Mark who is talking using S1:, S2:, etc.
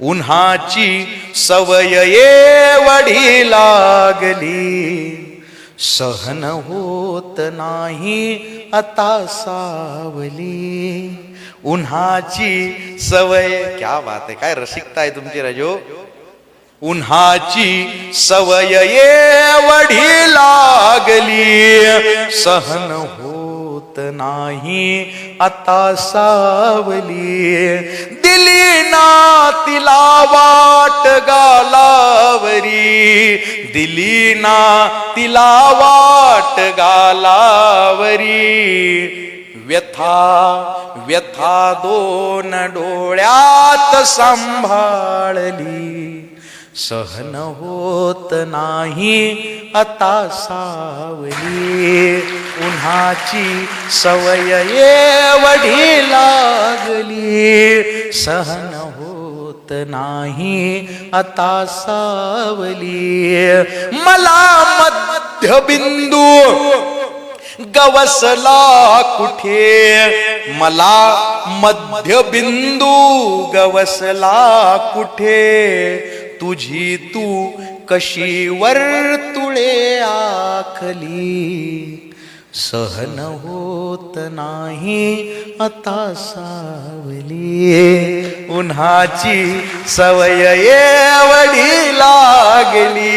S1: उन्हाची सवय एवढी लागली. सहन होत नाही आता सावली. उन्हाची सवय क्या बात आहे काय रसिकता आहे तुमची रजो. उन्हाची सवय एवढी लागली. सहन होत नाही आता सावली. दिली ना तिला वाट गालावरी. दिली ना तिला वाट गालावरी. व्यथा व्यथा दोन डोळ्यात सांभाळली. सहन होत नाही आता सावली. उन्हाची सवय एवढी लागली. सहन होत नाही. आता सावली मला मध्यबिंदू गवसला कुठे? मला मध्यबिंदू गवसला कुठे? तुझी तू कशी वर्तुळे आखली? सहन होत नाही. आता सावली उन्हाची सवय ये एवढी लागली.